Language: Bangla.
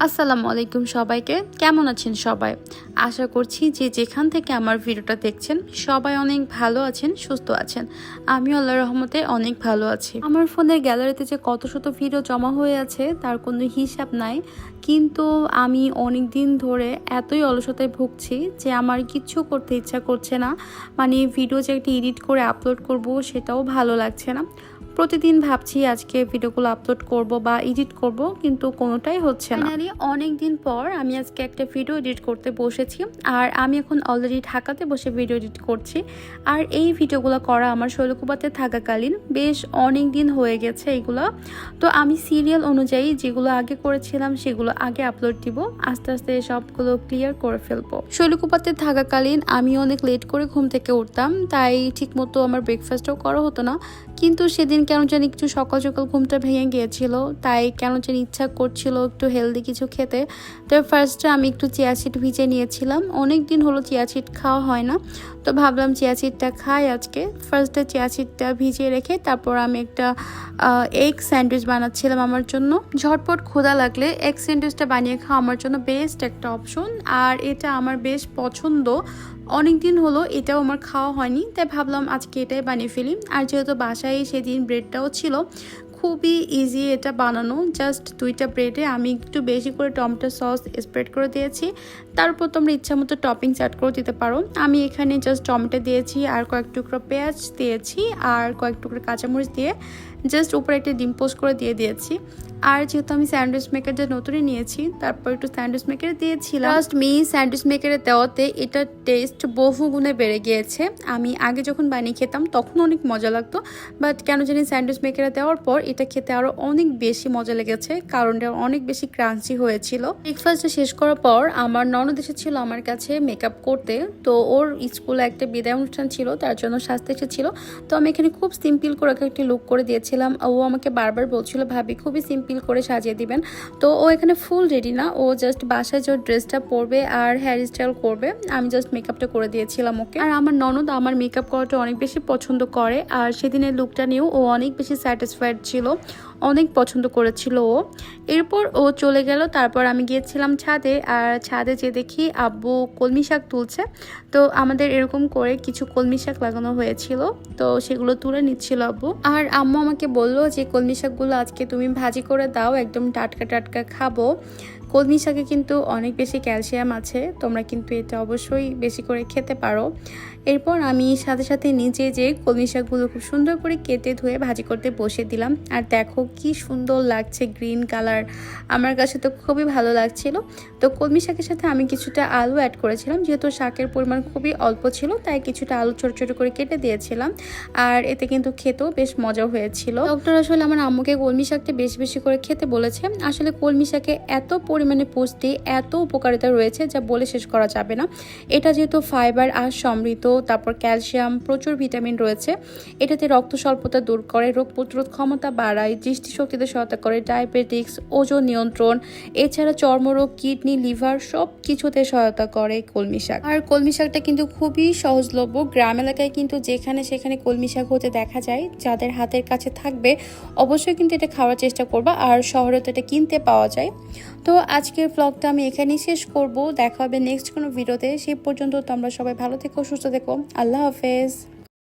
আসসালামু আলাইকুম সবাইকে। কেমন আছেন সবাই? আশা করছি যে যেখান থেকে আমার ভিডিওটা দেখছেন, সবাই অনেক ভালো আছেন, সুস্থ আছেন। আমি আল্লাহ রহমতে অনেক ভালো আছি। আমার ফোনের গ্যালারিতে যে কত শত ভিডিও জমা হয়ে আছে, তার কোনো হিসাব নাই। কিন্তু আমি অনেক দিন ধরে এতই অলসতায় ভুগছি যে আমার কিচ্ছু করতে ইচ্ছা করছে না। মানে ভিডিও যে একটি এডিট করে আপলোড করব, সেটাও ভালো লাগছে না। প্রতিদিন ভাবছি আজকে ভিডিওগুলো আপলোড করব বা এডিট করব, কিন্তু কোনোটাই হচ্ছে না। অনেক দিন পর আমি আজকে একটা ভিডিও এডিট করতে বসেছি, আর আমি এখন অলরেডি ঢাকাতে বসে ভিডিও এডিট করছি। আর এই ভিডিওগুলো করা আমার শৈলকুপাতে থাকাকালীন বেশ অনেক দিন হয়ে গেছে এগুলো। তো আমি সিরিয়াল অনুযায়ী যেগুলো আগে করেছিলাম সেগুলো আগে আপলোড দিব, আস্তে আস্তে সবগুলো ক্লিয়ার করে ফেলব। শৈলকুপাতে থাকাকালীন আমি অনেক লেট করে ঘুম থেকে উঠতাম, তাই ঠিকমতো আমার ব্রেকফাস্টও করা হতো না। কিন্তু সেদিন কেন জানি একটু সকাল সকাল ঘুমটা ভেঙে গিয়েছিল, তাই কেন জানি ইচ্ছা করছিল একটু হেলদি কিছু খেতে। তো ফার্স্টে আমি একটু চিয়া সিড ভিজে নিয়েছিলাম। অনেক দিন হলো চিয়া সিড খাওয়া হয় না, তো ভাবলাম চিয়া সিডটা খাই আজকে। ফার্স্টে চিয়া সিডটা ভিজিয়ে রেখে তারপর আমি একটা এগ স্যান্ডউইচ বানাচ্ছিলাম আমার জন্য। ঝটপট ক্ষুধা লাগলে এগ স্যান্ডউইচটা বানিয়ে খাওয়া আমার জন্য বেস্ট একটা অপশন আর এটা আমার বেশ পছন্দ। অনেক দিন হলো এটাও আমার খাওয়া হয়নি, তাই ভাবলাম আজকে এটাই বানিয়ে ফেলি। আর যেহেতু বাসায় সেদিন ব্রেডটাও ছিল, খুবই ইজি এটা বানানো। জাস্ট দুইটা ব্রেডে আমি একটু বেশি করে টমেটো সস স্প্রেড করে দিয়েছি। তারপর তোমরা ইচ্ছা মতো টপিংস অ্যাড করে দিতে পারো। আমি এখানে জাস্ট টমেটো দিয়েছি, আর কয়েক টুকরো পেঁয়াজ দিয়েছি, আর কয়েক টুকরো কাঁচামরিচ দিয়ে জাস্ট উপরে একটা ডিম পোস্ট করে দিয়ে দিয়েছি। আর যেহেতু আমি স্যান্ডউইচ মেকারটা নতুনই নিয়েছি, তারপর একটু স্যান্ডউইচ মেকারে দিয়েছিলাম। জাস্ট মি স্যান্ডউইচ মেকারে দেওয়াতে এটার টেস্ট বহু গুণে বেড়ে গিয়েছে। আমি আগে যখন বানিয়ে খেতাম, তখন অনেক মজা লাগতো বাট কেন জানি স্যান্ডউইচ মেকারে দেওয়ার পর এটা খেতে আরও অনেক বেশি মজা লেগেছে কারণ এটা অনেক বেশি ক্রাঞ্চি হয়েছিল। ব্রেকফাস্টটা শেষ করার পর আমার ননদ এসেছিল আমার কাছে মেকআপ করতে, তো ওর স্কুলে একটা বিদায় অনুষ্ঠান ছিল, তার জন্য সাজতে এসেছিল। তো আমি এখানে খুব সিম্পল করে একটি লুক করে দিয়েছিলাম। ও আমাকে বারবার বলছিল, ভাবি, খুবই সিম্পল করে সাজিয়ে দিবেন। তো ও এখানে ফুল রেডি না, ও জাস্ট বাসায় যে ড্রেসটা পরবে আর হেয়ার স্টাইল করবে, আমি জাস্ট মেকআপটা করে দিয়েছিলাম ওকে। আর আমার ননদ আমার মেকআপ করাটা অনেক বেশি পছন্দ করে, আর সেদিনের লুকটা নিয়েও ও অনেক বেশি স্যাটিসফাইড ছিল, অনেক পছন্দ করেছিল ও। এরপর ও চলে গেল, তারপর আমি গিয়েছিলাম ছাদে, আর ছাদে যে দেখি আব্বু কলমি শাক তুলছে। তো আমাদের এরকম করে কিছু কলমি শাক লাগানো হয়েছিল, তো সেগুলো তুলে নিচ্ছিল আব্বু। আর আম্মু আমাকে বলল যে কলমি শাকগুলো আজকে তুমি ভাজি করে দাও একদম টাটকা টাটকা খাব। কলমি শাকে কিন্তু অনেক বেশি ক্যালসিয়াম আছে, তোমরা কিন্তু এটা অবশ্যই বেশি করে খেতে পারো। এরপর আমি সাথে সাথে নিচে যে কলমি শাকগুলো খুব সুন্দর করে কেটে ধুয়ে ভাজি করতে বসে দিলাম। আর দেখো কি সুন্দর লাগছে গ্রিন কালার, আমার কাছে তো খুবই ভালো লাগছিল। তো কলমি শাকের সাথে আমি কিছুটা আলু অ্যাড করেছিলাম, যেহেতু শাকের পরিমাণ খুবই অল্প ছিল, তাই কিছুটা আলু ছোটো ছোটো করে কেটে দিয়েছিলাম। আর এতে কিন্তু খেতেও বেশ মজা হয়েছিল। ডক্টর আসলে আমার আম্মুকে কলমি শাকটা বেশি বেশি করে খেতে বলেছে। আসলে কলমি শাকে এত পরিমাণে পুষ্টি এত উপকারিতা রয়েছে যা বলে শেষ করা যাবে না। এটা যেহেতু ফাইবার আর সমৃদ্ধ, তারপর ক্যালসিয়াম প্রচুর ভিটামিন রয়েছে। এটাতে রক্ত স্বল্পতা দূর করে, রোগ প্রতিরোধ ক্ষমতা বাড়ায়, দৃষ্টিশক্তিতে সহায়তা করে ডায়াবেটিক্স ওজন নিয়ন্ত্রণ, এছাড়া চর্মরোগ কিডনি লিভার সব কিছুতে সহায়তা করে কলমি শাক। আর কলমি শাকটা কিন্তু খুবই সহজলভ্য। গ্রাম এলাকায় কিন্তু যেখানে সেখানে কলমি শাক হতে দেখা যায়, যাদের হাতের কাছে থাকবে, অবশ্যই কিন্তু এটা খাওয়ার চেষ্টা করবা। আর শহরে তো এটা কিনতে পাওয়া যায়। তো আজকের ব্লগটা আমি এখানেই শেষ করব। দেখা হবে নেক্সট কোনো ভিডিওতে সেই পর্যন্ত তোমরা সবাই ভালো থেকো, সুস্থ থেকো। আল্লাহ হাফেজ।